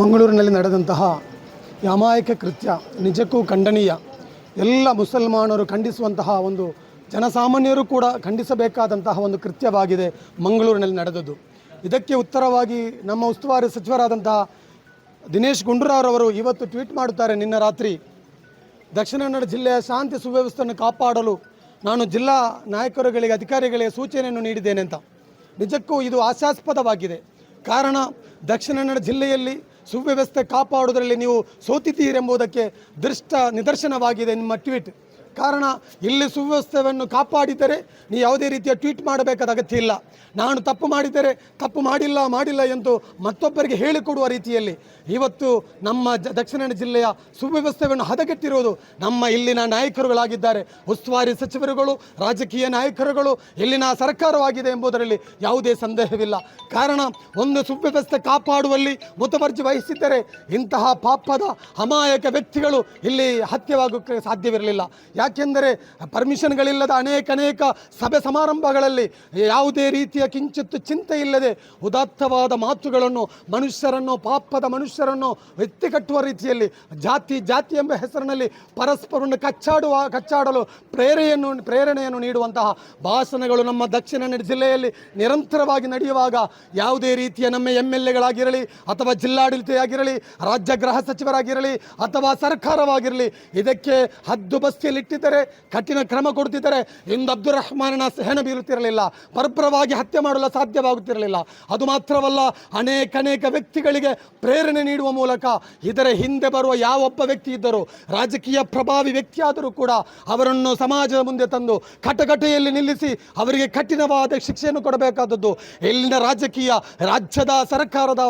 ಮಂಗಳೂರಿನಲ್ಲಿ ನಡೆದಂತಹ ಯಾಮಾಯಕ ಕೃತ್ಯ, ನಿಜಕ್ಕೂ ಖಂಡನೀಯ. ಎಲ್ಲ ಮುಸಲ್ಮಾನರು ಖಂಡಿಸುವಂತಹ ಒಂದು ಜನಸಾಮಾನ್ಯರು ಕೂಡ ಖಂಡಿಸಬೇಕಾದಂತಹ ಒಂದು ಕೃತ್ಯವಾಗಿದೆ ಮಂಗಳೂರಿನಲ್ಲಿ ನಡೆದದ್ದು. ಇದಕ್ಕೆ ಉತ್ತರವಾಗಿ ನಮ್ಮ ಉಸ್ತುವಾರಿ ಸಚಿವರಾದಂತಹ ದಿನೇಶ್ ಗುಂಡೂರಾವ್ರವರು ಇವತ್ತು ಟ್ವೀಟ್ ಮಾಡುತ್ತಾರೆ ನಿನ್ನ ರಾತ್ರಿ. ದಕ್ಷಿಣ ಕನ್ನಡ ಜಿಲ್ಲೆಯ ಶಾಂತಿ ಸುವ್ಯವಸ್ಥೆಯನ್ನು ಕಾಪಾಡಲು ನಾನು ಜಿಲ್ಲಾ ನಾಯಕರುಗಳಿಗೆ, ಅಧಿಕಾರಿಗಳಿಗೆ ಸೂಚನೆಯನ್ನು ನೀಡಿದ್ದೇನೆ ಅಂತ. ನಿಜಕ್ಕೂ ಇದು ಆಶಾಸ್ಪದವಾಗಿದೆ ಕಾರಣ ದಕ್ಷಿಣ ಕನ್ನಡ ಜಿಲ್ಲೆಯಲ್ಲಿ ಸುವ್ಯವಸ್ಥೆ ಕಾಪಾಡುವುದರಲ್ಲಿ ನೀವು ಸೋತಿದ್ದೀರೆಂಬುದಕ್ಕೆ ದೃಷ್ಟ ನಿದರ್ಶನವಾಗಿದೆ ನಿಮ್ಮ ಟ್ವೀಟ್. ಕಾರಣ ಇಲ್ಲಿ ಸುವ್ಯವಸ್ಥೆಯನ್ನು ಕಾಪಾಡಿದರೆ ನೀವು ಯಾವುದೇ ರೀತಿಯ ಟ್ವೀಟ್ ಮಾಡಬೇಕಾದ ಅಗತ್ಯ ಇಲ್ಲ. ನಾನು ತಪ್ಪು ಮಾಡಿದರೆ ತಪ್ಪು ಮಾಡಿಲ್ಲ ಮಾಡಿಲ್ಲ ಎಂದು ಮತ್ತೊಬ್ಬರಿಗೆ ಹೇಳಿಕೊಡುವ ರೀತಿಯಲ್ಲಿ ಇವತ್ತು ನಮ್ಮ ದಕ್ಷಿಣ ಕನ್ನಡ ಜಿಲ್ಲೆಯ ಸುವ್ಯವಸ್ಥೆಯನ್ನು ಹದಗೆಟ್ಟಿರುವುದು ನಮ್ಮ ಇಲ್ಲಿನ ನಾಯಕರುಗಳಾಗಿದ್ದಾರೆ. ಉಸ್ತುವಾರಿ ಸಚಿವರುಗಳು, ರಾಜಕೀಯ ನಾಯಕರುಗಳು ಇಲ್ಲಿನ ಸರ್ಕಾರವಾಗಿದೆ ಎಂಬುದರಲ್ಲಿ ಯಾವುದೇ ಸಂದೇಹವಿಲ್ಲ. ಕಾರಣ ಒಂದು ಸುವ್ಯವಸ್ಥೆ ಕಾಪಾಡುವಲ್ಲಿ ಮುತುವರ್ಜಿ ವಹಿಸಿದ್ದರೆ ಇಂತಹ ಪಾಪದ ಅಮಾಯಕ ವ್ಯಕ್ತಿಗಳು ಇಲ್ಲಿ ಹತ್ಯವಾಗೋಕ್ಕೆ ಸಾಧ್ಯವಿರಲಿಲ್ಲ. ಯಾಕೆಂದರೆ ಪರ್ಮಿಷನ್ಗಳಿಲ್ಲದ ಅನೇಕ ಅನೇಕ ಸಭೆ ಸಮಾರಂಭಗಳಲ್ಲಿ ಯಾವುದೇ ರೀತಿಯ ಕಿಂಚಿತ್ತು ಚಿಂತೆ ಇಲ್ಲದೆ ಉದಾತ್ತವಾದ ಮಾತುಗಳನ್ನು, ಮನುಷ್ಯರನ್ನು, ಪಾಪದ ಮನುಷ್ಯರನ್ನು ಎತ್ತಿ ಕಟ್ಟುವ ರೀತಿಯಲ್ಲಿ, ಜಾತಿ ಜಾತಿ ಎಂಬ ಹೆಸರಿನಲ್ಲಿ ಪರಸ್ಪರವನ್ನು ಕಚ್ಚಾಡುವ, ಕಚ್ಚಾಡಲು ಪ್ರೇರೆಯನ್ನು, ಪ್ರೇರಣೆಯನ್ನು ನೀಡುವಂತಹ ಭಾಷಣಗಳು ನಮ್ಮ ದಕ್ಷಿಣ ಕನ್ನಡ ಜಿಲ್ಲೆಯಲ್ಲಿ ನಿರಂತರವಾಗಿ ನಡೆಯುವಾಗ ಯಾವುದೇ ರೀತಿಯ ನಮ್ಮ ಎಂ ಎಲ್ ಎಗಳಾಗಿರಲಿ ಅಥವಾ ಜಿಲ್ಲಾಡಳಿತ ರಾಜ್ಯ ಗೃಹ ಸಚಿವರಾಗಿರಲಿ ಅಥವಾ ಸರ್ಕಾರವಾಗಿರಲಿ, ಇದಕ್ಕೆ ಹದ್ದು ಬಸ್ತಿಯಲ್ಲಿಟ್ಟಿದ್ದರೆ ಕಠಿಣ ಕ್ರಮ ಕೊಡ್ತಿದ್ದಾರೆ. ಇಂದು ಅಬ್ದುಲ್ ರಹಮಾನನ ಸಹನ ಬೀರುತ್ತಿರಲಿಲ್ಲ. ಪರಪ್ರವಾಗಿ ಹತ್ಯೆ ಮಾಡಲು ಸಾಧ್ಯವಾಗುತ್ತಿರಲಿಲ್ಲ. ಅದು ಮಾತ್ರವಲ್ಲ, ಅನೇಕ ಅನೇಕ ವ್ಯಕ್ತಿಗಳಿಗೆ ಪ್ರೇರಣೆ ನೀಡುವ ಮೂಲಕ ಇದರ ಹಿಂದೆ ಬರುವ ಯಾವೊಬ್ಬ ವ್ಯಕ್ತಿ ಇದ್ದರೂ, ರಾಜಕೀಯ ಪ್ರಭಾವಿ ವ್ಯಕ್ತಿಯಾದರೂ ಕೂಡ ಅವರನ್ನು ಸಮಾಜದ ಮುಂದೆ ತಂದು ಕಟಕಟೆಯಲ್ಲಿ ನಿಲ್ಲಿಸಿ ಅವರಿಗೆ ಕಠಿಣವಾದ ಶಿಕ್ಷೆಯನ್ನು ಕೊಡಬೇಕಾದದ್ದು. ಇಲ್ಲಿನ ರಾಜಕೀಯ ರಾಜ್ಯದ ಸರ್ಕಾರದ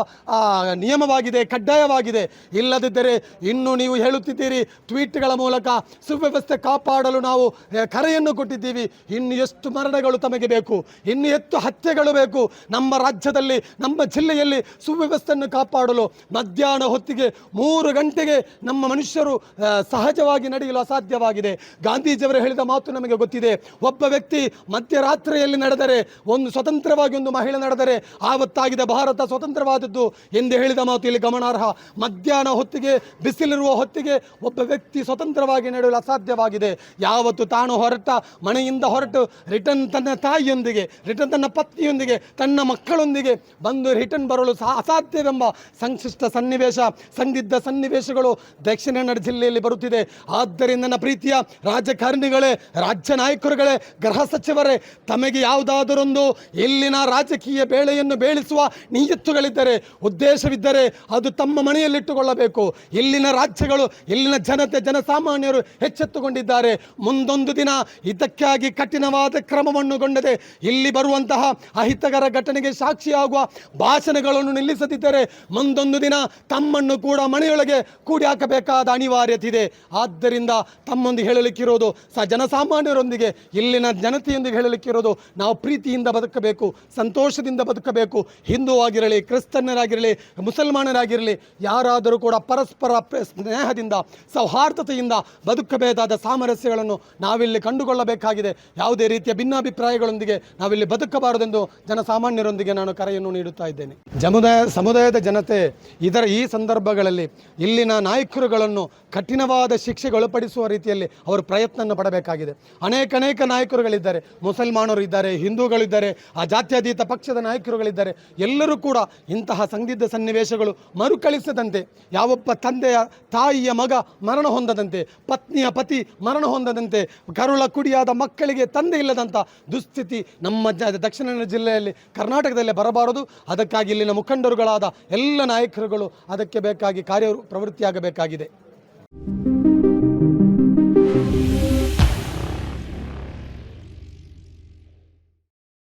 ನಿಯಮವಾಗಿದೆ, ಕಡ್ಡಾಯವಾಗಿದೆ. ಇಲ್ಲದಿದ್ದರೆ ಇನ್ನು ನೀವು ಹೇಳುತ್ತಿದ್ದೀರಿ, ಟ್ವೀಟ್ಗಳ ಮೂಲಕ ಸುವ್ಯವಸ್ಥೆ ಕಾಪಾಡಲು ನಾವು ಕರೆಯನ್ನು ಕೊಟ್ಟಿದ್ದೀವಿ. ಇನ್ನು ಎಷ್ಟು ಮರಣಗಳು ತಮಗೆ ಬೇಕು? ಇನ್ನು ಎಷ್ಟು ಹತ್ಯೆಗಳು ಬೇಕು? ನಮ್ಮ ರಾಜ್ಯದಲ್ಲಿ, ನಮ್ಮ ಜಿಲ್ಲೆಯಲ್ಲಿ ಸುವ್ಯವಸ್ಥೆಯನ್ನು ಕಾಪಾಡಲು ಮಧ್ಯಾಹ್ನ ಹೊತ್ತಿಗೆ ಮೂರು ಗಂಟೆಗೆ ನಮ್ಮ ಮನುಷ್ಯರು ಸಹಜವಾಗಿ ನಡೆಯಲು ಅಸಾಧ್ಯವಾಗಿದೆ. ಗಾಂಧೀಜಿಯವರು ಹೇಳಿದ ಮಾತು ನಮಗೆ ಗೊತ್ತಿದೆ. ಒಬ್ಬ ವ್ಯಕ್ತಿ ಮಧ್ಯರಾತ್ರಿಯಲ್ಲಿ ನಡೆದರೆ, ಒಂದು ಸ್ವತಂತ್ರವಾಗಿ ಒಂದು ಮಹಿಳೆ ನಡೆದರೆ, ಆವತ್ತಾಗಿದೆ, ಭಾರತ ಸ್ವತಂತ್ರವಾದದ್ದು ಎಂದು ಹೇಳಿದ ಮಾತು ಇಲ್ಲಿ ಗಮನಾರ್ಹ. ಮಧ್ಯಾಹ್ನ ಹೊತ್ತಿಗೆ, ಬಿಸಿಲಿರುವ ಹೊತ್ತಿಗೆ ಒಬ್ಬ ವ್ಯಕ್ತಿ ಸ್ವತಂತ್ರವಾಗಿ ನಡೆಯಲು ಅಸಾಧ್ಯವಾಗಿದೆ. ಯಾವತ್ತು ತಾನು ಹೊರಟ ಮನೆಯಿಂದ ಹೊರಟು ರಿಟರ್ನ್ ತನ್ನ ತಾಯಿಯೊಂದಿಗೆ, ರಿಟರ್ನ್ ತನ್ನ ಪತ್ನಿಯೊಂದಿಗೆ, ತನ್ನ ಮಕ್ಕಳೊಂದಿಗೆ ಬಂದು ರಿಟರ್ನ್ ಬರಲು ಸಹ ಅಸಾಧ್ಯವೆಂಬ ಸಂಕ್ಷಿಷ್ಟ ಸನ್ನಿವೇಶ, ಸಂದಿಗ್ಧ ಸನ್ನಿವೇಶಗಳು ದಕ್ಷಿಣ ಕನ್ನಡ ಜಿಲ್ಲೆಯಲ್ಲಿ ಬರುತ್ತಿದೆ. ಆದ್ದರಿಂದ ನನ್ನ ಪ್ರೀತಿಯ ರಾಜಕಾರಣಿಗಳೇ, ರಾಜ್ಯ ನಾಯಕರುಗಳೇ, ಗೃಹ ಸಚಿವರೇ, ತಮಗೆ ಯಾವುದಾದರೊಂದು ಇಲ್ಲಿನ ರಾಜಕೀಯ ಬೇಳೆಯನ್ನು ಬೇಳಿಸುವ ನಿಯತ್ತುಗಳಿದ್ದರೆ, ಉದ್ದೇಶವಿದ್ದರೆ ಅದು ತಮ್ಮ ಮನೆಯಲ್ಲಿಟ್ಟುಕೊಳ್ಳಬೇಕು. ಇಲ್ಲಿನ ರಾಜ್ಯಗಳು, ಇಲ್ಲಿನ ಜನತೆ, ಜನಸಾಮಾನ್ಯರು ಎಚ್ಚೆತ್ತುಕೊಂಡಿದ್ದಾರೆ. ಮುಂದೊಂದು ದಿನ ಇದಕ್ಕಾಗಿ ಕಠಿಣವಾದ ಕ್ರಮವನ್ನು ಗೊಂಡದೆ ಇಲ್ಲಿ ಬರುವಂತಹ ಅಹಿತಕರ ಘಟನೆಗೆ ಸಾಕ್ಷಿಯಾಗುವ ಭಾಷಣಗಳನ್ನು ನಿಲ್ಲಿಸದಿದ್ದರೆ ಮುಂದೊಂದು ದಿನ ತಮ್ಮನ್ನು ಕೂಡ ಮನೆಯೊಳಗೆ ಕೂಡಿ ಹಾಕಬೇಕಾದ ಅನಿವಾರ್ಯತೆ ಇದೆ ಆದ್ದರಿಂದ ತಮ್ಮೊಂದು ಹೇಳಲಿಕ್ಕಿರೋದು ಸ ಜನಸಾಮಾನ್ಯರೊಂದಿಗೆ ಇಲ್ಲಿನ ಜನತೆಯೊಂದಿಗೆ ಹೇಳಲಿಕ್ಕಿರೋದು ನಾವು ಪ್ರೀತಿಯಿಂದ ಬದುಕಬೇಕು, ಸಂತೋಷದಿಂದ ಬದುಕಬೇಕು. ಹಿಂದೂ ಆಗಿರಲಿ ಕ್ರಿಸ್ತನ್ನರಾಗಿರಲಿ ಮುಸಲ್ಮಾನರಾಗಿರಲಿ, ಯಾರಾದರೂ ಕೂಡ ಪರಸ್ಪರ ಪ್ರ- ಸ್ನೇಹದಿಂದ, ಸೌಹಾರ್ದತೆಯಿಂದ ಬದುಕಬೇಕಾದ ಸಾಮರಸ್ಯಗಳನ್ನು ನಾವಿಲ್ಲಿ ಕಂಡುಕೊಳ್ಳಬೇಕಾಗಿದೆ. ಯಾವುದೇ ರೀತಿಯ ಭಿನ್ನಾಭಿಪ್ರಾಯಗಳೊಂದಿಗೆ ನಾವಿಲ್ಲಿ ಬದುಕಬಾರದೆಂದು ಜನಸಾಮಾನ್ಯರೊಂದಿಗೆ ನಾನು ಕರೆಯನ್ನು ನೀಡುತ್ತಾ ಇದ್ದೇನೆ. ಜಮುದಾಯ ಸಮುದಾಯದ ಜನತೆ ಇದರ ಈ ಸಂದರ್ಭಗಳಲ್ಲಿ ಇಲ್ಲಿನ ನಾಯಕರುಗಳನ್ನು ಕಠಿಣವಾದ ಶಿಕ್ಷೆಗೊಳಪಡಿಸುವ ರೀತಿಯಲ್ಲಿ ಅವರು ಪ್ರಯತ್ನ ಪಡಬೇಕಾಗಿದೆ. ಅನೇಕ ಅನೇಕ ನಾಯಕರುಗಳಿದ್ದಾರೆ. ಮುಸಲ್ಮಾನರು ಇದ್ದಾರೆ, ಹಿಂದೂಗಳಿದ್ದಾರೆ, ಆ ಜಾತ್ಯತೀತ ಪಕ್ಷದ ನಾಯಕರುಗಳಿದ್ದಾರೆ. ಎಲ್ಲರೂ ಕೂಡ ಇಂತಹ ಸಂದಿಗ್ಧ ಸನ್ನಿವೇಶಗಳು ಮರುಕಳಿಸದಂತೆ, ಯಾವೊಬ್ಬ ತಂದೆಯ ತಾಯಿಯ ಮಗ ಮರಣ ಹೊಂದದಂತೆ, ಪತ್ನಿಯ ಪತಿ ಮರಣ ಹೊಂದದಂತೆ ಕರುಳ ಕುಡಿಯಾದ ಮಕ್ಕಳಿಗೆ ತಂದೆ ಇಲ್ಲದಂಥ ದುಸ್ಥಿತಿ ನಮ್ಮ ದಕ್ಷಿಣ ಕನ್ನಡ ಜಿಲ್ಲೆಯಲ್ಲಿ ಕರ್ನಾಟಕದಲ್ಲೇ ಬರಬಾರದು. ಅದಕ್ಕಾಗಿ ಇಲ್ಲಿನ ಮುಖಂಡರುಗಳಾದ ಎಲ್ಲ ನಾಯಕರುಗಳು ಅದಕ್ಕೆ ಬೇಕಾಗಿ ಕಾರ್ಯ ಪ್ರವೃತ್ತಿಯಾಗಬೇಕಾಗಿದೆ.